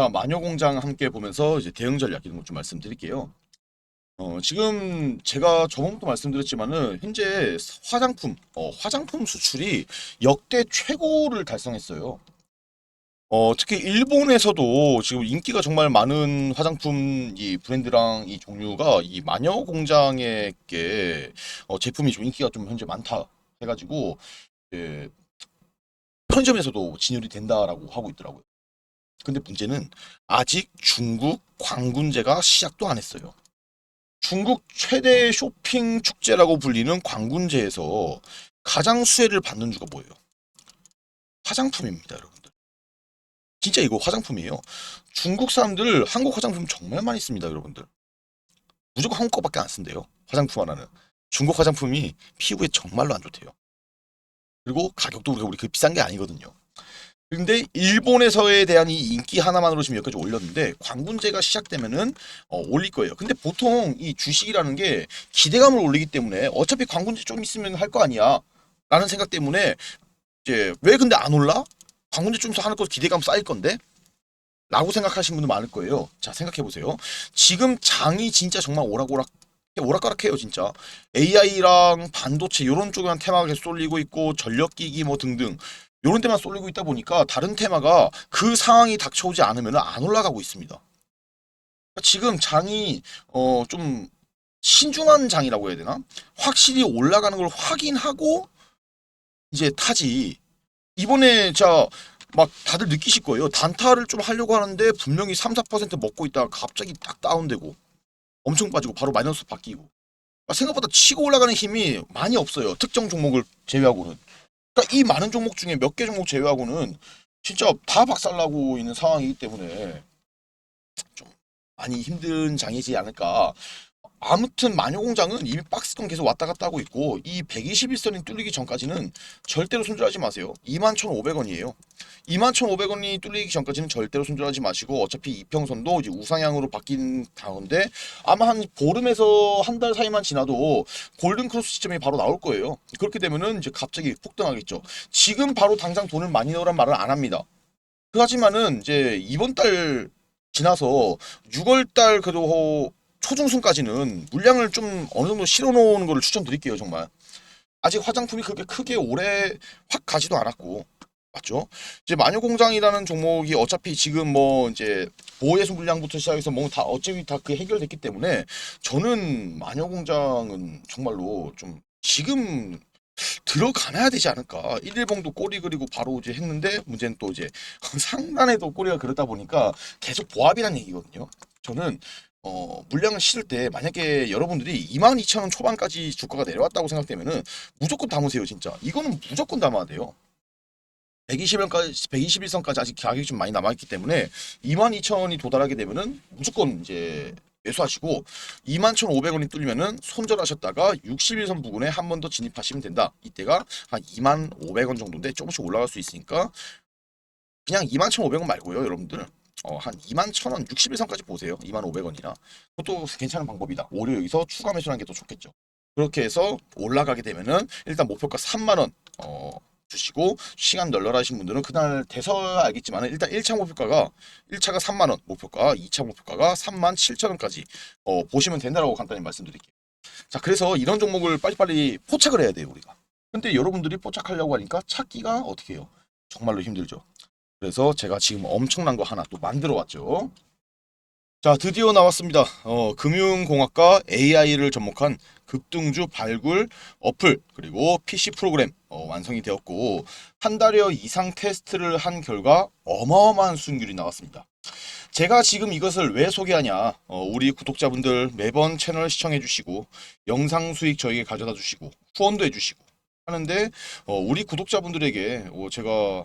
자, 마녀공장 함께 보면서 이제 대응 전략 이런 것 좀 말씀드릴게요. 어, 지금 제가 저번부터 말씀드렸지만은 현재 화장품, 어, 화장품 수출이 역대 최고를 달성했어요. 어, 특히 일본에서도 지금 인기가 정말 많은 화장품 이 브랜드랑 이 종류가 이 마녀 공장에 게 어, 제품이 좀 인기가 좀 현재 많다 해가지고 예, 편의점에서도 진열이 된다라고 하고 있더라고요. 근데 문제는 아직 중국 광군제가 시작도 안 했어요. 중국 최대 쇼핑 축제라고 불리는 광군제에서 가장 수혜를 받는 주가 뭐예요? 화장품입니다, 여러분들. 진짜 이거 화장품이에요. 중국 사람들 한국 화장품 정말 많이 씁니다, 여러분들. 무조건 한국 거밖에 안 쓴대요. 화장품 하나는. 중국 화장품이 피부에 정말로 안 좋대요. 그리고 가격도 우리가 그렇게 비싼 게 아니거든요. 근데 일본에서에 대한 이 인기 하나만으로 지금 여기까지 올렸는데 광군제가 시작되면은 어, 올릴 거예요. 근데 보통 이 주식이라는 게 기대감을 올리기 때문에 어차피 광군제 좀 있으면 할 거 아니야 라는 생각 때문에 이제 왜 근데 안 올라? 광군제 좀 있어 하는 거 기대감 쌓일 건데 라고 생각하시는 분들 많을 거예요. 자 생각해 보세요. 지금 장이 진짜 정말 오락오락 오락가락해요 진짜 AI랑 반도체 이런 쪽에만 테마가 계속 쏠리고 있고 전력기기 뭐 등등 이런 데만 쏠리고 있다 보니까 다른 테마가 그 상황이 닥쳐오지 않으면 안 올라가고 있습니다. 지금 장이 어 좀 신중한 장이라고 해야 되나? 확실히 올라가는 걸 확인하고 이제 타지. 이번에 자 막 다들 느끼실 거예요. 단타를 좀 하려고 하는데 분명히 3, 4% 먹고 있다가 갑자기 딱 다운되고 엄청 빠지고 바로 마이너스 바뀌고 아, 생각보다 치고 올라가는 힘이 많이 없어요. 특정 종목을 제외하고는. 그러니까 이 많은 종목 중에 몇 개 종목 제외하고는 진짜 다 박살나고 있는 상황이기 때문에 좀 많이 힘든 장이지 않을까. 아무튼 마녀공장은 이미 박스권 계속 왔다 갔다 하고 있고 이 121선이 뚫리기 전까지는 절대로 손절하지 마세요. 21,500원이에요. 21,500원이 뚫리기 전까지는 절대로 손절하지 마시고 어차피 이평선도 이제 우상향으로 바뀐 가운데 아마 한 보름에서 한 달 사이만 지나도 골든 크로스 시점이 바로 나올 거예요. 그렇게 되면은 이제 갑자기 폭등하겠죠. 지금 바로 당장 돈을 많이 넣으란 말은 안 합니다. 하지만은 이제 이번 달 지나서 6월 달 그래도 초중순까지는 물량을 좀 어느 정도 실어 놓은 거를 추천드릴게요, 정말. 아직 화장품이 그렇게 크게 오래 확 가지도 않았고. 맞죠? 이제 마녀공장이라는 종목이 어차피 지금 뭐 이제 보호예술 물량부터 시작해서 뭐 다 어차피 다 그 해결됐기 때문에 저는 마녀공장은 정말로 좀 지금 들어가야 되지 않을까. 일일봉도 꼬리 그리고 바로 이제 했는데 문제는 또 이제 상단에도 꼬리가 그렇다 보니까 계속 보합이란 얘기거든요. 저는 어, 물량을 실을 때 만약에 여러분들이 22,000원 초반까지 주가가 내려왔다고 생각되면은 무조건 담으세요, 진짜. 이거는 무조건 담아야 돼요. 120원까지 121선까지 아직 가격이 좀 많이 남아 있기 때문에 22,000원이 도달하게 되면은 무조건 이제 매수하시고 21,500원이 뚫리면은 손절하셨다가 61선 부근에 한 번 더 진입하시면 된다. 이때가 한 25,500원 정도인데 조금씩 올라갈 수 있으니까 그냥 21,500원 말고요, 여러분들. 어, 한 21,000원 61선까지 보세요. 25,500원이나. 그것도 괜찮은 방법이다. 오히려 여기서 추가 매수하는 게 더 좋겠죠. 그렇게 해서 올라가게 되면은 일단 목표가 3만 원 어, 주시고 시간 널널하신 분들은 그날 돼서야 알겠지만 일단 1차 목표가가 1차가 3만 원 목표가 2차 목표가가 3만 7천 원까지 어, 보시면 된다라고 간단히 말씀드릴게요. 자 그래서 이런 종목을 빨리빨리 포착을 해야 돼요 우리가. 근데 여러분들이 포착하려고 하니까 찾기가 어떻게 해요? 정말로 힘들죠. 그래서 제가 지금 엄청난 거 하나 또 만들어 왔죠. 자, 드디어 나왔습니다. 어, 금융공학과 AI를 접목한 급등주 발굴 어플 그리고 PC 프로그램 어, 완성이 되었고 한 달여 이상 테스트를 한 결과 어마어마한 수익률이 나왔습니다. 제가 지금 이것을 왜 소개하냐? 어, 우리 구독자분들 매번 채널 시청해 주시고 영상 수익 저에게 가져다 주시고 후원도 해 주시고 하는데 어, 우리 구독자분들에게 어, 제가